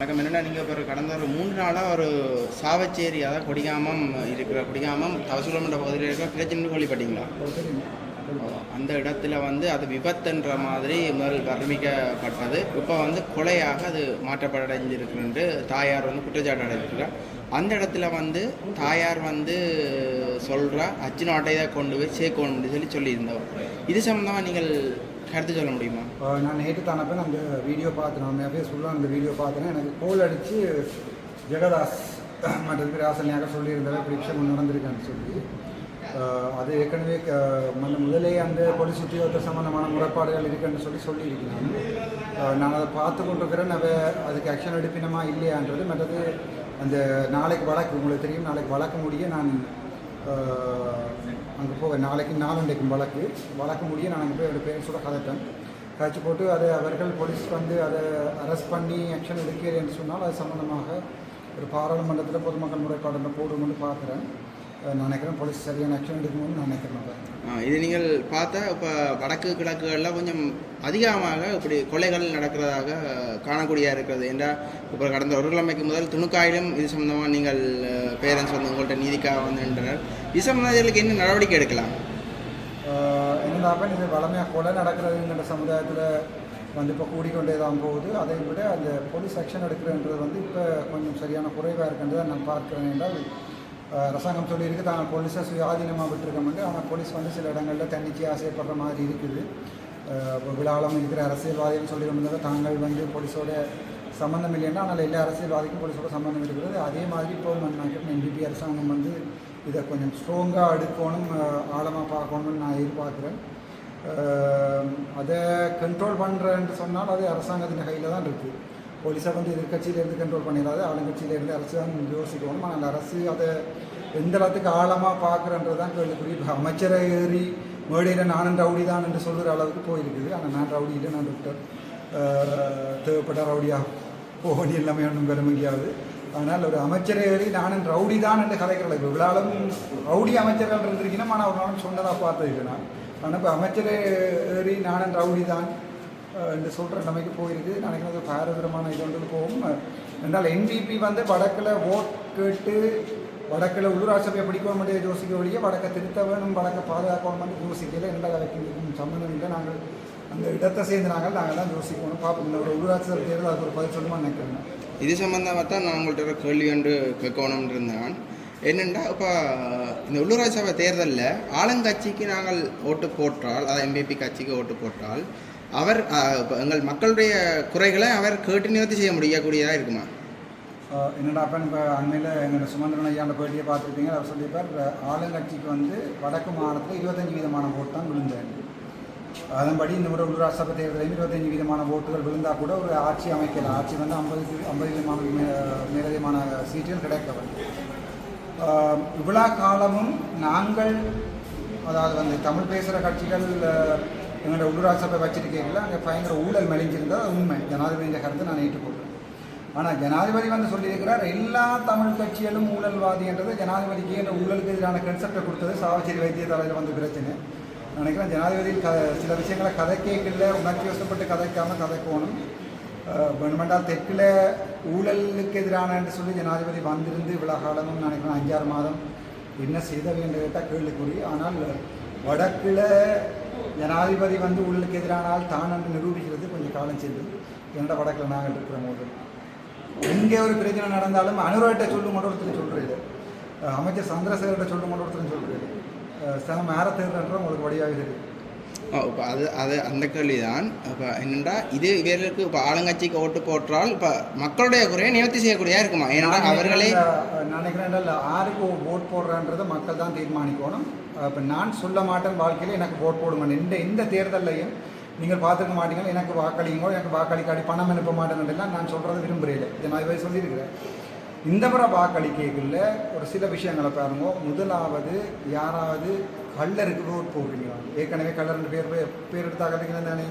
வணக்கம். என்னென்னா நீங்கள் இப்போ ஒரு கடந்த ஒரு மூன்று நாளாக ஒரு சாவச்சேரி அதாவது கொடிகாமம் இருக்கிற கொடிகாமம் தவசூலமன்ற பகுதியில் இருக்கிற பிரச்சனை கொல்லிப்பட்டீங்களா அந்த இடத்துல வந்து அது விபத்துன்ற மாதிரி முதல் வர்ணிக்கப்பட்டது. இப்போ வந்து கொலையாக அது மாற்றப்படைஞ்சிருக்குன்ட்டு தாயார் வந்து குற்றச்சாட்டு அடைஞ்சிருக்கிறார் அந்த இடத்துல வந்து தாயார் வந்து சொல்கிறா அச்சு நாட்டை தான் கொண்டு போய் சேர்க்கணும்னு சொல்லி சொல்லியிருந்தவர். இது சம்மந்தமாக நீங்கள் கருத்து சொல்ல முடியுமா? நான் நேற்று தானப்போ அந்த வீடியோ பார்த்தேன். நான் ஃபேஸ்புக்கில் அந்த வீடியோ பார்த்தேன். எனக்கு கோல் அடித்து ஜெகதாஸ் மற்ற பேர் சொல்லியிருந்தாலும் சொல்லியிருந்தவர் நடந்திருக்கான்னு சொல்லி. அது ஏற்கனவே க- முதலே அந்த போலீஸ் உத்தியோகத்தை சம்பந்தமான முறைப்பாடுகள் இருக்குன்னு சொல்லி சொல்லியிருக்கிறேன் நான் அதை பார்த்து கொண்டிருக்கிறேன். அவ அதுக்கு ஆக்ஷன் எடுப்பினமா இல்லையான்றது மற்றது அந்த நாளைக்கு வழக்கு உங்களுக்கு தெரியும் நாளைக்கு வழக்க முடிய நான் அங்கே போக நாளைக்கு நாளண்டைக்கும் வழக்கு. வழக்கு முடிய நான் அங்கே போய் ஒரு பேரண்ட்ஸோட கதைட்டேன் கழிச்சு போட்டு அதை அவர்கள் போலீஸ் வந்து அதை அரெஸ்ட் பண்ணி ஆக்ஷன் எடுக்கிறேன் என்று சொன்னால் அது சம்மந்தமாக ஒரு பாராளுமன்றத்தில் பொதுமக்கள் முறைப்பாடு போடுவோம்னு பார்க்குறேன். நினைக்கிறேன் போலீஸ் சரியான ஆக்ஷன் எடுக்கணும்னு நான் நினைக்கிறேன் இது நீங்கள் பார்த்தா இப்போ வடக்கு கிழக்குகளில் கொஞ்சம் அதிகமாக இப்படி கொலைகள் நடக்கிறதாக காணக்கூடியதாக இருக்கிறது. என்றால் இப்போ கடந்த ஒரு கிழமைக்கு முதல் துணுக்காயிலும் இது சம்பந்தமாக நீங்கள் பேரண்ட்ஸ் வந்து உங்கள்கிட்ட நீதிக்காக வந்து நின்றனர். இது சம்பந்தங்களுக்கு என்ன நடவடிக்கை எடுக்கலாம்? என்னடாப்ப இது வளமையாக கொலை நடக்கிறதுங்கிற சமுதாயத்தில் வந்து இப்போ கூடிக்கொண்டே தான் போகுது. அதை விட அந்த போலீஸ் ஆக்ஷன் எடுக்கிறன்றது வந்து இப்போ கொஞ்சம் சரியான குறைவாக இருக்கின்றதை நான் பார்க்கிறேன் என்றால் அரசாங்கம் சொல்லியிருக்கு தாங்கள் போலீஸை சுயாதீனமாக விட்டுருக்கோம்ட்டு ஆனால் போலீஸ் வந்து சில இடங்களில் தன்னிச்சையாக ஆசைப்படுற மாதிரி இருக்குது. விழாலம் இருக்கிற அரசியல்வாதிகள் சொல்லி தாங்கள் வந்து போலீஸோட சம்மந்தம் இல்லைன்னா ஆனால் எல்லா அரசியல்வாதிக்கும் போலீஸோட சம்மந்தம் இருக்கிறது. அதே மாதிரி இப்போ நான் நினைக்கிறேன் அரசாங்கம் வந்து இதை கொஞ்சம் ஸ்ட்ராங்காக அடுக்கணும் ஆழமாக பார்க்கணும்னு நான் எதிர்பார்க்குறேன். அதை கண்ட்ரோல் பண்ணுறேன்னு சொன்னால் அது அரசாங்கத்தின் கையில் தான் இருக்குது போலீஸை வந்து எதிர்கட்சியிலேருந்து கண்ட்ரோல் பண்ணிடாது ஆளுங்கட்சியிலேருந்து அரசு தான் யோசிக்கணும். ஆனால் அரசு அதை எந்த அளவுக்கு ஆழமாக பார்க்குறன்றது தான் கேள்விக்குறி. இப்போ அமைச்சரை ஏறி மேடையில் நானும் ரவுடி தான் என்று சொல்கிற அளவுக்கு போயிருக்குது. ஆனால் நான் ரவுடி இல்லை நான் டாக்டர் தேவைப்பட்ட ரவுடியாக போகணி எல்லாமே ஒன்றும் பெற முடியாது. ஆனால் ஒரு அமைச்சரை ஏறி நானும் ரவுடி தான் என்று கதைக்கிறல இப்போ விழாலும் ரவுடி அமைச்சர்கள் இருந்திருக்கணும் ஆனால் ஒரு நாளும் சொன்னதாக பார்த்துருக்கேன் நான் ஆனால் இப்போ அமைச்சரை ஏறி நானும் ரவுடி தான் என்று சொல்கிற நிலைமைக்கு போயிருக்கு. நினைக்கிறது அது பாரதூரமான இது ஒன்று போகும். என்றால் என்பிபி வந்து வடக்கில் ஓட் கேட்டு வடக்கில் உள்ளூராட்சி சபையை பிடிக்க முடியாது யோசிக்க வழியே வடக்கை திருத்த வேணும் வடக்கை பாதுகாக்கணும் வந்து யோசிக்கல. எந்த அதுக்கு சம்மந்தம் இல்லை. நாங்கள் அந்த இடத்தை சேர்ந்து நாங்கள் நாங்கள் தான் யோசிக்கணும். பார்ப்போம் இந்த ஒரு உள்ளூராட்சி சபை தேர்தல் அதுக்கு ஒரு பதில் சொல்லுமா நினைக்கிறேன். இது சம்மந்தமாக தான் நான் உங்கள்கிட்ட ஒரு கேள்வி ஒன்று கேட்கணும்னு இருந்தேன். என்னென்னா இப்போ இந்த உள்ளூராட்சி சபை தேர்தலில் ஆளுங்கட்சிக்கு நாங்கள் ஓட்டு போட்டால் அதாவது எம்பிபி கட்சிக்கு ஓட்டு போட்டால் அவர் எங்கள் மக்களுடைய குறைகளை அவர் கேட்டு நிவர்த்தி செய்ய முடியக்கூடியதாக இருக்குமா? என்னோட என்னடா இப்போ அண்மையில் எங்களோட சுமந்திரன் ஐயாண்ட பேட்டியை பார்த்துருப்பீங்க. அவர் சொல்லியிருப்பார் ஆளுங்கட்சிக்கு வந்து வடக்கு மாநிலத்தில் இருபத்தஞ்சு வீதமான ஓட்டு தான் விழுந்தேன் அதன்படி இந்த முறை உள்ளூராட்சி சபை தேர்தலையும் இருபத்தஞ்சு வீதமான ஓட்டுகள் விழுந்தால் கூட ஒரு ஆட்சி அமைக்கலாம் ஆட்சி வந்து ஐம்பது ஐம்பது விதமான மேலதிகமான சீட்டுகள் கிடைக்கவர் இவ்வளோ காலமும் நாங்கள் அதாவது வந்து தமிழ் பேசுகிற கட்சிகள் எங்களோட உள்ளூராட்சி சபை வச்சிருக்கீங்களா அங்கே பயங்கர ஊழல் மலிஞ்சிருந்தால் உண்மை. ஜனாதிபதியின் கருத்தை நான் ஏற்றுக்கொள்கிறேன் ஆனால் ஜனாதிபதி வந்து சொல்லியிருக்கிறார் எல்லா தமிழ் கட்சிகளும் ஊழல்வாதின்றது ஜனாதிபதிக்கு என்ற ஊழலுக்கு எதிரான கன்செப்டை கொடுத்தது சாவச்சேரி வைத்தியசாலையில் வந்து பிரச்சனை. நினைக்கிறேன் ஜனாதிபதி க சில விஷயங்களை கதை கேட்கல உணர்ச்சி வசப்பட்டு கதைக்காமல் கதைக்கணும் அஹ் தெற்கில் ஊழலுக்கு எதிரான என்று சொல்லி ஜனாதிபதி வந்திருந்து இவ்வளோ காலமும் நினைக்கிறேன். அஞ்சாறு மாதம் என்ன செய்த என்று கேட்டால் கேள்விக்குறி. ஆனால் வடக்கில் ஜனாதிபதி வந்து உள்ளுக்கு எதிரானால் தான் என்று நிரூபிக்கிறது கொஞ்சம் காலம் சென்று எந்த வடக்கில் நாங்கள் இருக்கிற போது. எங்கே ஒரு பிரச்சனை நடந்தாலும் அனுராட்ட சொல்லும் மண்டலத்தில் ஒருத்தர் சொல்கிறது அமைச்சர் சந்திரசேகர்கிட்ட சொல்லும் மண்டலத்தில் ஒருத்தர் சொல்கிறது சில மேர உங்களுக்கு வழியாக தெரியும் இப்போ அது அது அந்த கேள்வி தான் இப்போ என்னென்னா இது இவர்களுக்கு இப்போ ஆளுங்கட்சிக்கு ஓட்டு போட்டால் இப்போ மக்களுடைய குறையை நிவர்த்தி செய்யக்கூடியதாக இருக்குமா? ஏன்னா அவர்களே நான் நினைக்கிறேன் இல்ல, யாருக்கு ஓட் போடுறன்றதை மக்கள் தான் தீர்மானிக்கணும். இப்போ நான் சொல்ல மாட்டேன் வாழ்க்கையில் எனக்கு ஓட் போடுங்க. இந்த இந்த தேர்தல்லையும் நீங்கள் பார்த்துக்க மாட்டீங்க. எனக்கு வாக்களிங்க எனக்கு வாக்களிக்காடி பணம் அனுப்ப மாட்டேன்னுலாம் நான் சொல்கிறது விரும்புகிறேன் ஜனாதிபதி சொல்லியிருக்கிறேன். இந்த முறை வாக்களிக்கைகளில் ஒரு சில விஷயங்களை பாருங்க. முதலாவது யாராவது கள்ளருக்கு ஓட் போடுறீங்களா? ஏற்கனவே கள்ளர் பேர் பேர் எடுத்தாங்க தானே?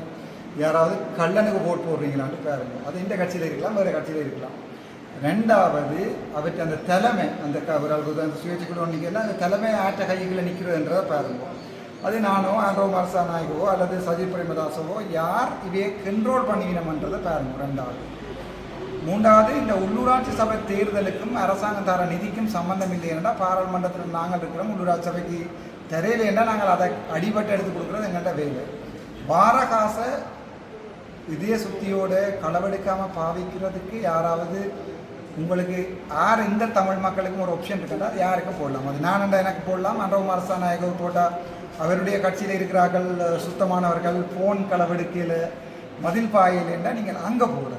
யாராவது கள்ளனுக்கு ஓட் போடுறீங்களான்னு பாருங்க. அது இந்த கட்சியில் இருக்கலாம் வேறு கட்சியில் இருக்கலாம். ரெண்டாவது அவற்றை அந்த தலைமை அந்த ஒரு அந்த சுயேட்சை குழு அந்த தலைமை ஆற்ற கைகளை நிற்கிறதுன்றதை பாருங்க. அது நானோ ஆண்டோ மரசா நாயகவோ அல்லது சஜித் பிரேமதாசவோ யார் இவையை கண்ட்ரோல் பண்ணிக்கணுமன்றதை பாருங்க. ரெண்டாவது. மூன்றாவது இந்த உள்ளூராட்சி சபை தேர்தலுக்கும் அரசாங்கம் தர நிதிக்கும் சம்பந்தம் இல்லை என்றால் பாராளுமன்றத்தில் நாங்கள் இருக்கிறோம் உள்ளூராட்சி சபைக்கு தெரியல என்றால் நாங்கள் அதை அடிபட்டு எடுத்து கொடுக்குறது எங்கள்கிட்ட வேலை வாரகாசை இதய சுத்தியோட களவெடுக்காமல் பாவிக்கிறதுக்கு யாராவது உங்களுக்கு யார் இந்த தமிழ் மக்களுக்கும் ஒரு ஆப்ஷன் இருக்குன்னா அது யாருக்கும் போடலாம். அது நான் எனக்கு போடலாம். அன்றவும் அரசா நாயகர் போட்டால் அவருடைய கட்சியில் இருக்கிறார்கள் சுத்தமானவர்கள் ஃபோன் களவெடுக்கையில் மதில் பாயில் என்றால் நீங்கள் அங்கே போடுற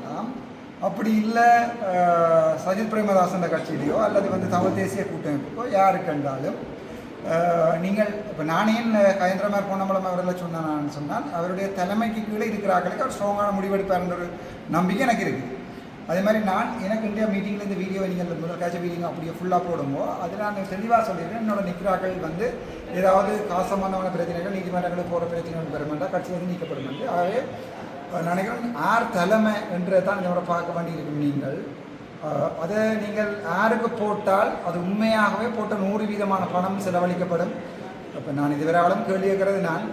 அப்படி இல்லை சஜித் பிரேமதாசன் கட்சியிலையோ அல்லது வந்து தமிழ் தேசிய கூட்டமைப்புக்கோ யாருக்கு கண்டாலும் நீங்கள் இப்போ நானே கயந்திரமார் பொன்னம்பலம் அவர்களை சொன்னான்னு சொன்னால் அவருடைய தலைமைக்கு கீழே இருக்கிறார்களுக்கு அவர் ஸ்ட்ராங்கான முடிவெடுப்பார்ன்ற ஒரு நம்பிக்கை எனக்கு இருக்குது அதே மாதிரி நான் எனக்கு இந்தியா மீட்டிங்கில் இந்த வீடியோ நீங்கள் முதல் காட்சி வீடியோ அப்படியே ஃபுல்லாக போடும்போ அது நான் தெளிவாக சொல்லிடுறேன். என்னோட நிற்கிறார்கள் வந்து ஏதாவது காசு சம்பந்தமான பிரச்சனைகள் நீதிமன்றங்களுக்கு போகிற பிரச்சனைகள் பெறுமெண்டா கட்சி வந்து நீக்கப்படும் என்று. ஆகவே நினைக்கிறேன் ஆர் தலைமை என்று தான் இதோட பார்க்க வேண்டியிருக்கும் நீங்கள். அதை நீங்கள் யாருக்கு போட்டால் அது உண்மையாகவே போட்ட நூறு வீதமான பணம் செலவழிக்கப்படும். அப்போ நான் இதுவரையாலும் கேள்வி கேட்கறது நான்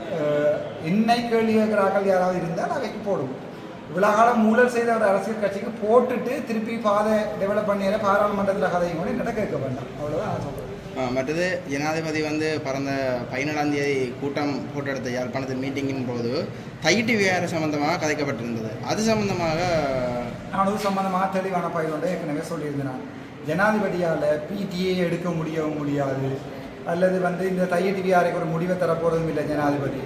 என்னை கேள்வி கேட்கிறார்கள் யாராவது இருந்தால் அவைக்கு போடுவோம் இவ்வளோ காலம் ஊழல் செய்த ஒரு அரசியல் கட்சிக்கு போட்டுட்டு திருப்பி பாதை டெவலப் பண்ணியால பாராளுமன்றத்தில் கதையும் கூட என்னட்ட கேட்க வேண்டாம். அவ்வளோதான் நான் சொல்கிறேன் மற்றது ஜனாதிபதி வந்து பிறந்த பதினேழாம் தேதி கூட்டம் போட்டோ எடுத்த யாழ்ப்பாணத்தில் மீட்டிங்கின் போது தைட்டு விவகாரம் சம்பந்தமாக கதைக்கப்பட்டிருந்தது. அது சம்பந்தமாக அது சம்பந்தமாக தெளிவான பயிரோட ஏற்கனவே சொல்லியிருந்தேன். ஜனாதிபதியால் பிடிஏ எடுக்க முடியவும் முடியாது. அல்லது வந்து இந்த தையடிவியாருக்கு ஒரு முடிவை தரப்போறதும் இல்லை ஜனாதிபதி.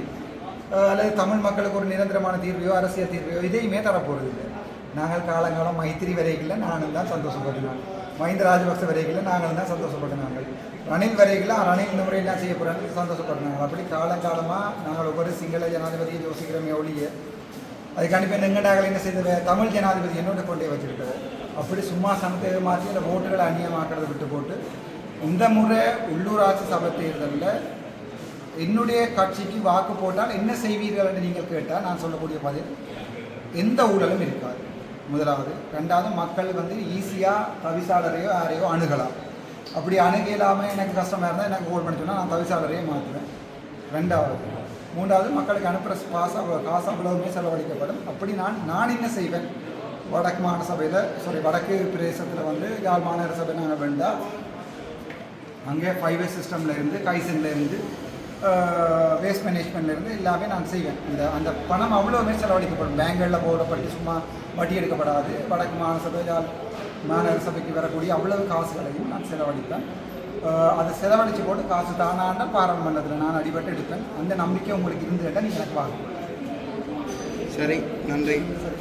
அல்லது தமிழ் மக்களுக்கு ஒரு நிரந்தரமான தீர்வையோ அரசியல் தீர்வையோ இதையுமே தரப்போறது இல்லை நாங்கள் காலங்காலம் மைத்திரி வரைகளில் நானும் தான் சந்தோஷப்பட்டினாங்க மஹிந்த ராஜபக்ச வரைகளை நாங்கள் தான் சந்தோஷப்பட்டினாங்க ரணில் வரைகளை ரணில் இந்த முறை என்ன செய்ய போகிறாங்க சந்தோஷப்பட்டினாங்க. அப்படி காலங்காலமாக நாங்கள் ஒவ்வொரு சிங்கள ஜனாதிபதியை யோசிக்கிறோமே ஒழிய அதுக்காண்டி இப்போ எங்கடாக்கள் என்ன செய்தது? தமிழ் ஜனாதிபதி என்னோட கொண்டே வச்சுக்கிட்டது அப்படி சும்மா சனத்தை மாற்றி அந்த ஓட்டுகளை அந்நியமாக்கிறத விட்டு போட்டு இந்த முறை உள்ளூராட்சி சபை தேர்தலில் என்னுடைய கட்சிக்கு வாக்கு போட்டால் என்ன செய்வீர்கள் என்று நீங்கள் கேட்டால் நான் சொல்லக்கூடிய பதில் எந்த ஊழலும் இருக்காது. முதலாவது. ரெண்டாவது மக்கள் வந்து ஈஸியாக தவிசாளரையோ யாரையோ அணுகலாம். அப்படி அணுக இல்லாமல் எனக்கு கஷ்டமாக இருந்தால் எனக்கு கோல் பண்ணி சொன்னால் நான் தவிசாளரையே மாற்றுவேன் ரெண்டாவது. மூன்றாவது மக்களுக்கு அனுப்புகிற காசு அவ்வளோ காசு அவ்வளவுமே செலவழிக்கப்படும். அப்படி நான் நான் என்ன செய்வேன்? வடக்கு மாநில சபையில் சாரி வடக்கு பிரதேசத்தில் வந்து யாழ் மாநகர சபை நாங்கள் வேண்டாம் அங்கே ஃபைவ் சிஸ்டமில் இருந்து கைசன்ல இருந்து வேஸ்ட் மேனேஜ்மெண்ட்லேருந்து எல்லாமே நான் செய்வேன். இந்த அந்த பணம் அவ்வளோவுமே செலவழிக்கப்படும். பேங்குகளில் போடப்பட்டு சும்மா வட்டி எடுக்கப்படாது வடக்கு யாழ் மாநகர சபைக்கு வரக்கூடிய அவ்வளவு காசுகளையும் நான் செலவழிப்பேன். அதை செலவழிச்சு போட்டு காசு தானாண்டா பாராளுமன்றத்தில் நான் அடிபட்டு எடுப்பேன். அந்த நம்பிக்கை உங்களுக்கு இருந்து கேட்டால் நீங்கள் எனக்கு வாங்க சரி நன்றி. சரி.